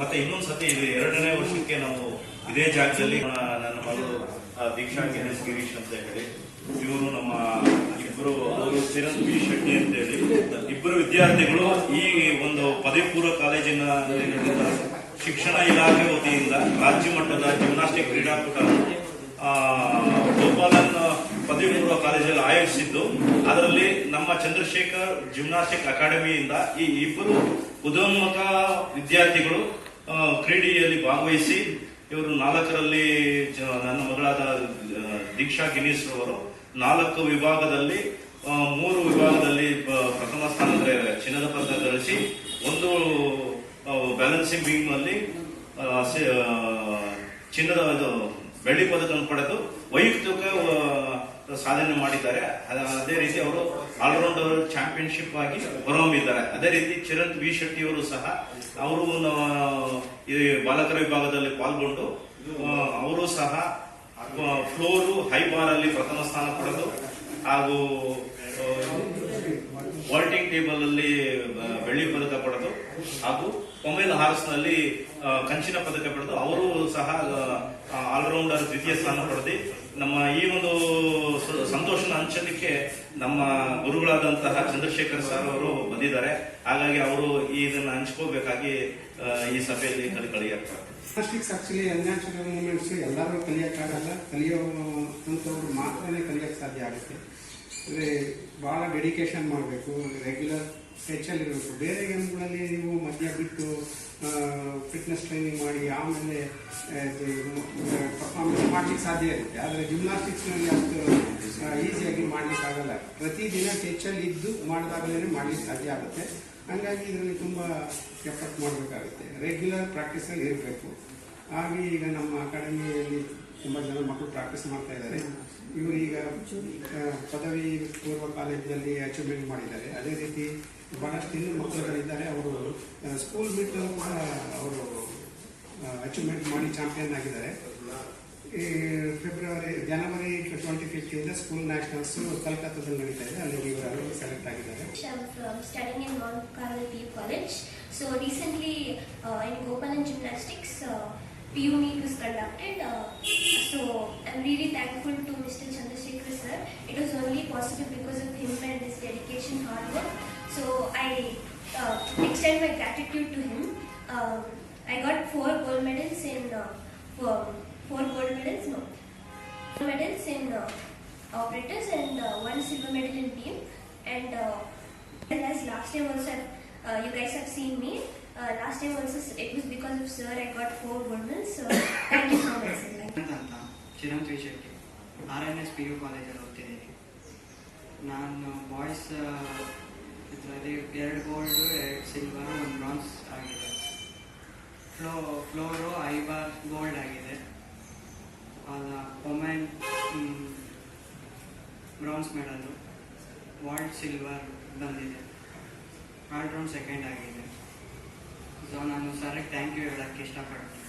ಮತ್ತೆ ಇನ್ನೊಂದು ಸತಿ ಇದು ಎರಡನೇ ವರ್ಷಕ್ಕೆ ನಾವು ಇದೇ ಜಾಗದಲ್ಲಿ ನನ್ನ ಮಗಳು ದೀಕ್ಷಾ ಗಿರೀಶ್ ಅಂತ ಹೇಳಿ. ಇವರು ನಮ್ಮ ಇಬ್ಬರು ಅವರು ಕಿರಣ್ ಬಿ ಶೆಟ್ಟಿ ಅಂತ ಹೇಳಿ. ಇಬ್ಬರು ವಿದ್ಯಾರ್ಥಿಗಳು ಈ ಒಂದು ಪದವಿ ಪೂರ್ವ ಕಾಲೇಜಿನ ಶಿಕ್ಷಣ ಇಲಾಖೆ ವತಿಯಿಂದ ರಾಜ್ಯ ಮಟ್ಟದ ಜಿಮ್ನಾಸ್ಟಿಕ್ ಕ್ರೀಡಾಕೂಟ ಗೋಪಾಲನ್ ಪದವಿ ಪೂರ್ವ ಕಾಲೇಜಲ್ಲಿ ಆಯೋಜಿಸಿದ್ದು. ಅದರಲ್ಲಿ ನಮ್ಮ ಚಂದ್ರಶೇಖರ್ ಜಿಮ್ನಾಸ್ಟಿಕ್ ಅಕಾಡೆಮಿಯಿಂದ ಈ ಇಬ್ಬರು ಉದೋನ್ಮುಖ ವಿದ್ಯಾರ್ಥಿಗಳು ಕ್ರೀಡೆಯಲ್ಲಿ ಭಾಗವಹಿಸಿ ಇವರು ನಾಲ್ಕರಲ್ಲಿ ನನ್ನ ಮಗಳಾದ ದೀಕ್ಷಾ ಗಿನೀಶ್ ಅವರು ನಾಲ್ಕು ವಿಭಾಗದಲ್ಲಿ ಮೂರು ವಿಭಾಗದಲ್ಲಿ ಪ್ರಥಮ ಸ್ಥಾನ ಚಿನ್ನದ ಪದಕ ಗಳಿಸಿ ಒಂದು ಬ್ಯಾಲೆನ್ಸಿಂಗ್ ಬೀಮ್ ಅಲ್ಲಿ ಚಿನ್ನದ ಬೆಳ್ಳಿ ಪದಕವನ್ನು ಪಡೆದು ವೈಯಕ್ತಿಕ ಸಾಧನೆ ಮಾಡಿದ್ದಾರೆ. ಅದ- ರೀತಿ ಅವರು ಆಲ್ರೌಂಡರ್ ಚಾಂಪಿಯನ್ಶಿಪ್ ಆಗಿ ಹೊರಹೊಮ್ಮಿದ್ದಾರೆ. ಅದೇ ರೀತಿ ಚಿರಂತ್ ವಿ ಶೆಟ್ಟಿ ಅವರು ಸಹ ಅವರು ಬಾಲಕರ ವಿಭಾಗದಲ್ಲಿ ಪಾಲ್ಗೊಂಡು ಅವರು ಸಹ ಫ್ಲೋರು ಹೈ ಬಾರ್ ಅಲ್ಲಿ ಪ್ರಥಮ ಸ್ಥಾನ ಪಡೆದು ಹಾಗೂ ವಾಲ್ಟಿಂಗ್ ಟೇಬಲ್ ಅಲ್ಲಿ ಬೆಳ್ಳಿ ಪದಕ ಪಡೆದು ಹಾಗೂ ಪೊಮೇಲ್ ಹಾರ್ಸ್ನಲ್ಲಿ ಕಂಚಿನ ಪದಕ ಪಡೆದು ಅವರು ಸಹ ಆಲ್ರೌಂಡರ್ ದ್ವಿತೀಯ ಸ್ಥಾನ ಪಡೆದು ನಮ್ಮ ಈ ಒಂದು ಸಂತೋಷನ ಹಂಚಲಿಕ್ಕೆ ನಮ್ಮ ಗುರುಗಳಾದಂತಹ ಚಂದ್ರಶೇಖರ್ ಸರ್ ಅವರು ಬಂದಿದ್ದಾರೆ. ಹಾಗಾಗಿ ಅವರು ಇದನ್ನ ಹಂಚ್ಕೋಬೇಕಾಗಿ ಈ ಸಭೆಯಲ್ಲಿ ಕಲಿಕಳಿಯಾಗ್ತಾರೆ ಪ್ಲಾಸ್ಟಿಕ್ಸ್ ಆಕ್ಚುಲಿ ಅನ್ಯಾಚುರಲ್ ಎಲ್ಲರೂ ಕಲಿಯೋಕ್ಕಾಗಲ್ಲ ಕಲಿಯೋ ಅಂಥವ್ರು ಮಾತ್ರನೇ ಕಲಿಯೋಕ್ಕೆ ಸಾಧ್ಯ ಆಗುತ್ತೆ. ಅಂದರೆ ಭಾಳ ಡೆಡಿಕೇಶನ್ ಮಾಡಬೇಕು ರೆಗ್ಯುಲರ್ ಟೆಚ್ಚಲ್ಲಿ ಇರಬೇಕು. ಬೇರೆ ಗೇಮ್ಗಳಲ್ಲಿ ನೀವು ಮಧ್ಯ ಬಿಟ್ಟು ಫಿಟ್ನೆಸ್ ಟ್ರೈನಿಂಗ್ ಮಾಡಿ, ಆಮೇಲೆ ಪರ್ಫಾರ್ಮೆನ್ಸ್ ಮಾಡ್ಲಿಕ್ಕೆ ಸಾಧ್ಯ ಇರುತ್ತೆ. ಆದರೆ ಜಿಮ್ನಾಸ್ಟಿಕ್ಸ್ನಲ್ಲಿ ಅಷ್ಟು ಈಸಿಯಾಗಿ ಮಾಡಲಿಕ್ಕಾಗಲ್ಲ ಪ್ರತಿದಿನ ಟೆಚ್ಚಲ್ಲಿ ಇದ್ದು ಮಾಡಿದಾಗಲೇ ಮಾಡ್ಲಿಕ್ಕೆ ಸಾಧ್ಯ ಆಗುತ್ತೆ. ಹಾಗಾಗಿ ಇದರಲ್ಲಿ ತುಂಬ ಎಫರ್ಟ್ ಮಾಡಬೇಕಾಗುತ್ತೆ. ರೆಗ್ಯುಲರ್ ಪ್ರಾಕ್ಟೀಸಲ್ಲಿ ಇರಬೇಕು. ಹಾಗೆ ಈಗ ನಮ್ಮ ಅಕಾಡೆಮಿಯಲ್ಲಿ ತುಂಬ ಜನ ಮಕ್ಕಳು ಪ್ರಾಕ್ಟೀಸ್ ಮಾಡ್ತಾ ಇದ್ದಾರೆ. ಇವರು ಈಗ ಪದವಿ ಪೂರ್ವ ಕಾಲೇಜಿನಲ್ಲಿ ಅಚೀವ್ಮೆಂಟ್ ಮಾಡಿದ್ದಾರೆ. ಅದೇ ರೀತಿ ಬಹಳಷ್ಟು ಇನ್ನೂ ಮಕ್ಕಳುಗಳಿದ್ದಾರೆ. ಅವರು ಸ್ಕೂಲ್ ಬಿಟ್ಟು ಕೂಡ ಅವರು ಅಚೀವ್ಮೆಂಟ್ ಮಾಡಿ ಚಾಂಪಿಯನ್ ಆಗಿದ್ದಾರೆ. ಈ ಫೆಬ್ರವರಿ ಜನವರಿ ಟ್ವೆಂಟಿ ಫಿಫ್ತಿಂದ ಸ್ಕೂಲ್ ನ್ಯಾಷನಲ್ಸ್ ಕಲ್ಕತ್ತಾದಲ್ಲಿ ನಡೀತಾ ಇದೆ. ಅಲ್ಲಿ ಇವರು ಸೆಲೆಕ್ಟ್ ಆಗಿದ್ದಾರೆ. So from PU meet was conducted. Uh, so I'm really thankful to Mr. Chandrasekhar sir. It was only possible because of him and his dedication, hard work. So I uh, extend my gratitude to him. Um I got four gold medals in uh, four, gold medals. No, four medals in uh, operators and uh, one silver medal in team. And uh, as last time also, uh, you guys have seen me. Uh, last time also, it was because of sir I got four gold medals. So thank you. So. ಅಂತ Chiranjeevi Shetty R N S P U ಕಾಲೇಜಲ್ಲಿ ಓದ್ತಿದ್ದೀನಿ. ನಾನು boys ಇದರಲ್ಲಿ ಎರಡು gold ಎರಡು silver ಒಂದು bronze ಆಗಿದೆ. Floor floor high bar gold ಆಗಿದೆ. Women bronze medal vault silver ಬಂದಿದೆ. ಆಲ್ ರೌಂಡ್ ಸೆಕೆಂಡ್ ಆಗಿದೆ. ಸೊ ನಾನು ಸರ್ಗೆ ಥ್ಯಾಂಕ್ ಯು ಹೇಳೋಕ್ಕೆ ಇಷ್ಟಪಡ್ತೀನಿ.